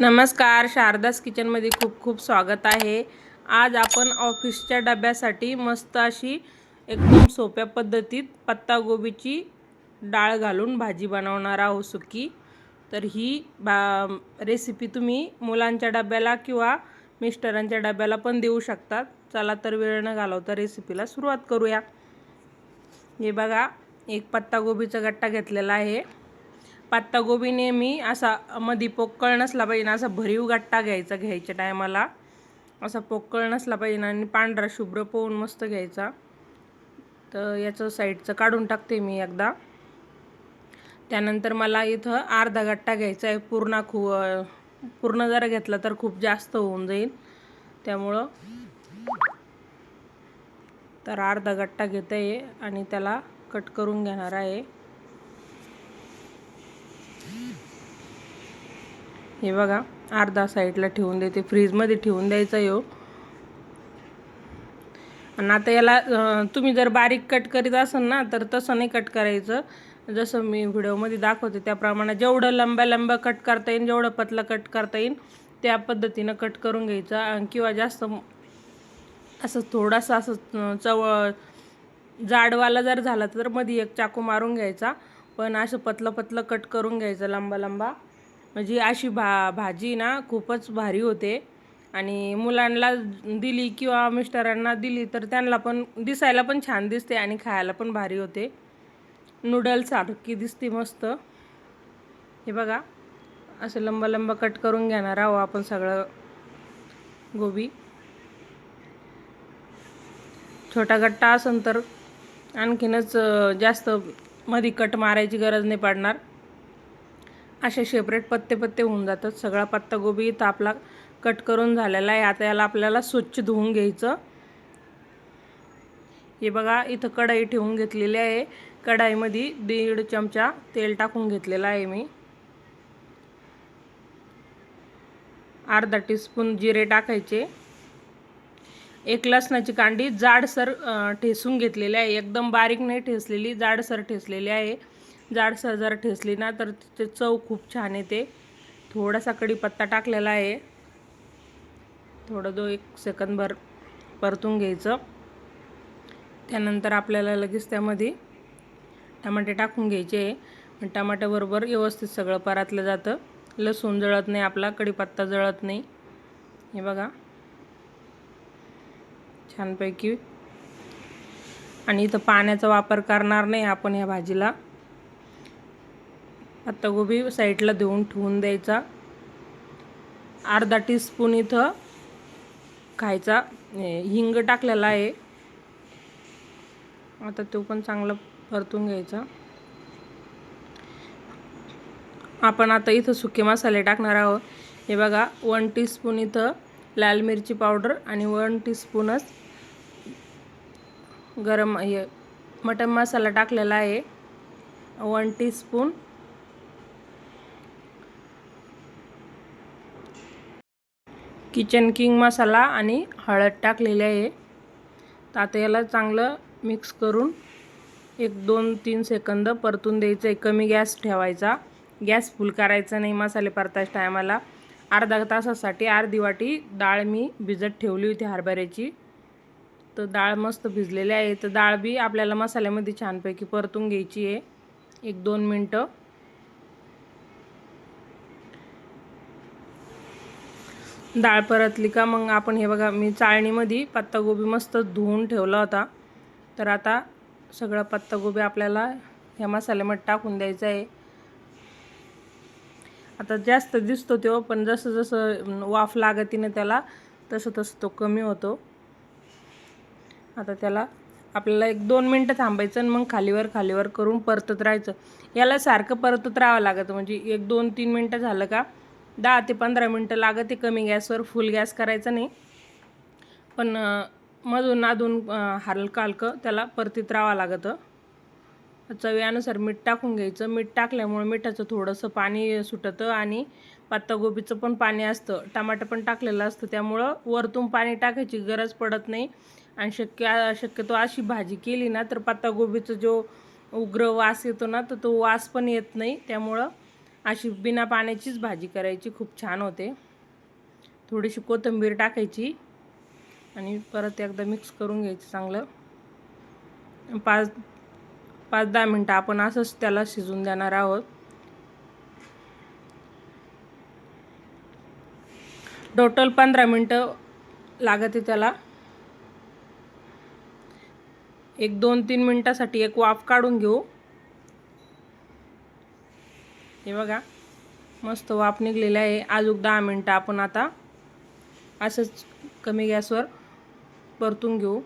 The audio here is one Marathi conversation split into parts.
नमस्कार शारदास किचनमध्ये खूप खूप स्वागत आहे. आज आपण ऑफिसच्या डब्यासाठी मस्त अशी एकदम सोप्या पद्धतीत पत्तागोबीची डाळ घालून भाजी बनवणार आहोत सुकी. तर ही बा रेसिपी तुम्ही मुलांच्या डब्याला किंवा मिस्टरांच्या डब्याला पण देऊ शकतात. चला तर वेळ न घालवता रेसिपीला सुरुवात करूया. हे बघा एक पत्तागोबीचा गट्टा घेतलेला आहे. पत्तागोबी नेहमी असा मधी पोकळ नसला पाहिजे ना असा भरीव गट्टा घ्यायचा घ्यायच्या टायमाला असा पोकळ नसला पाहिजे ना आणि पांढरा शुभ्र पोहून मस्त घ्यायचा. तर याचं साईडचं काढून टाकते मी एकदा. त्यानंतर मला इथं अर्धा गट्टा घ्यायचा आहे. पूर्ण खू पूर्ण जर घेतला तर खूप जास्त होऊन जाईल. त्यामुळं तर अर्धा गट्टा घेत आहे आणि त्याला कट करून घेणार आहे. हे बघा अर्धा साईडला ठेवून देते. फ्रीजमध्ये ठेवून द्यायचा यो. आणि आता याला तुम्ही जर बारीक कट करीत असाल ना तर तसं नाही कट करायचं. जसं मी व्हिडिओमध्ये दाखवते त्याप्रमाणे जेवढं लंब्या लंब्या कट करता येईल जेवढं पतलं कट करता येईल त्या पद्धतीनं कट करून घ्यायचं. किंवा जास्त असं थोडासा असं चवळ जाडवाला जर झाला तर मध्ये एक चाकू मारून घ्यायचा. पण असं पतलं पतलं कट करून घ्यायचं लांबा लांबा. म्हणजे अशी भा भाजी ना खूपच भारी होते. आणि मुलांना दिली किंवा मिस्टरांना दिली तर त्यांना पण दिसायला पण छान दिसते आणि खायला पण भारी होते. नूडल्ससारखी दिसते मस्त. हे बघा असं लंबा लंबा कट करून घेणार आहो आपण सगळं गोबी. छोटा गट्टा असेल तर आणखीनच जास्त मध्ये कट मारायची गरज नाही पडणार. असे शेपरेट पत्ते पत्ते होऊन जातात. सगळा पत्ता गोबी इथं आपला कट करून झालेला आहे. आता याला आपल्याला स्वच्छ धुवून घ्यायचं. हे बघा इथं कढाई ठेवून घेतलेली आहे. कढाईमध्ये दीड चमचा तेल टाकून घेतलेला आहे मी. अर्धा टीस्पून जिरे टाकायचे. एक लसणाची कांडी जाडसर ठेसून घेतलेली आहे. एकदम बारीक नाही ठेसलेली जाडसर ठेसलेली आहे. जाडसर जर ठेसली ना तर तिचे चव खूप छान येते. थोडासा कढीपत्ता टाकलेला आहे. थोडं दो एक सेकंदभर परतून घ्यायचं. त्यानंतर आपल्याला लगेच त्यामध्ये टमाटे टाकून घ्यायचे पण टमाट्याबरोबर व्यवस्थित सगळं परातलं जातं. लसूण जळत नाही आपला कढीपत्ता जळत नाही. हे बघा. छानपैकी. आणि इथं पाण्याचा वापर करणार नाही आपण या भाजीला. पत्तागोबी साईडला देऊन ठेवून द्यायचा. अर्धा टीस्पून इथं खायचा. हिंग टाकलेला आहे. आता तो पण चांगला परतून घ्यायचा. आपण आता इथं सुके मसाले टाकणार आहोत. हे बघा वन टीस्पून इथं लाल मिरची पावडर आणि वन टीस्पूनच गरम हे मटन मसाला टाकलेला आहे. One teaspoon kitchen king masala आणि हळद टाकलेली आहे. तर आता याला चांगलं मिक्स करून एक दोन तीन सेकंद परतून द्यायचं आहे. कमी गॅस ठेवायचा. गॅस फुल करायचा नाही मसाले परतायच्या टायमाला अर्धा तासासाठी अर्धी वाटी डाळ मी भिजत ठेवली होती हरभऱ्याची. तर डाळ मस्त भिजलेली आहे. तर डाळ बी आपल्याला मसाल्यामध्ये छानपैकी परतून घ्यायची आहे. एक दोन मिनटं. डाळ परतली का मग आपण हे बघा मी चाळणीमध्ये पत्तागोबी मस्त धुवून ठेवला होता. तर आता सगळं पत्तागोबी आपल्याला ह्या मसाल्यामध्ये टाकून द्यायचं आहे. आता जास्त दिसतो तो पण जसं जसं वाफ लागतीनं त्याला तसं तसं तो कमी होतो. आता त्याला आपल्याला एक दोन मिनटं थांबायचं आणि मग खालीवर खालीवर करून परतत राहायचं. याला सारखं परतत राहावं लागतं म्हणजे एक दोन तीन मिनटं झालं का दहा ते पंधरा मिनटं लागते कमी गॅसवर फुल गॅस करायचा नाही. पण मधून अधून हलकं हलकं त्याला परतीत राहावं लागतं. चव्यानुसार मीठ टाकून घ्यायचं. मीठ टाकल्यामुळे मिठाचं थोडंसं पाणी सुटतं आणि पत्तागोबीचं पण पाणी असतं. टमाटर पण टाकलेलं असतं. त्यामुळं वरतून पाणी टाकायची गरज पडत नाही. आणि शक्य शक्यतो अशी भाजी केली ना तर पत्तागोबीचं जो उग्र वास येतो ना तर तो वास पण येत नाही. त्यामुळं अशी बिना पाण्याचीच भाजी करायची खूप छान होते. थोडीशी कोथिंबीर टाकायची आणि परत एकदा मिक्स करून घ्यायचं चांगलं. पाच पाच दहा मिनटं आपण असंच त्याला शिजून देणार आहोत. टोटल पंधरा मिनटं लागते त्याला. एक दोन तीन मिनटासाठी एक वाफ काढून घेऊ. हे बघा मस्त वाफ निघलेला आहे. अजून दहा मिनटं आपण आता असंच कमी गॅसवर परतून घेऊ.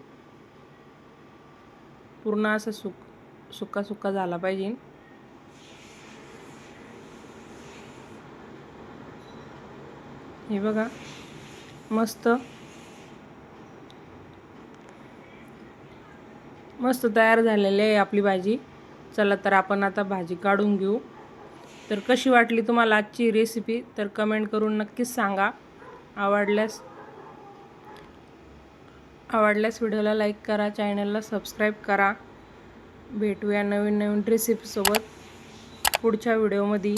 पूर्ण असं सुक सुका सुका झाला पाहिजे. हे बघा मस्त. मस्त तयार झालेली आहे आपली भाजी. चला तर आपण आता भाजी काढून घेऊ. तर कशी वाटली तुम्हाला आजची रेसिपी तर कमेंट करून नक्कीच सांगा. आवडल्यास आवडल्यास व्हिडिओला लाईक करा चॅनलला सबस्क्राईब करा. भेटूया नवीन नवीन रेसिपीसोबत पुढच्या व्हिडिओमध्ये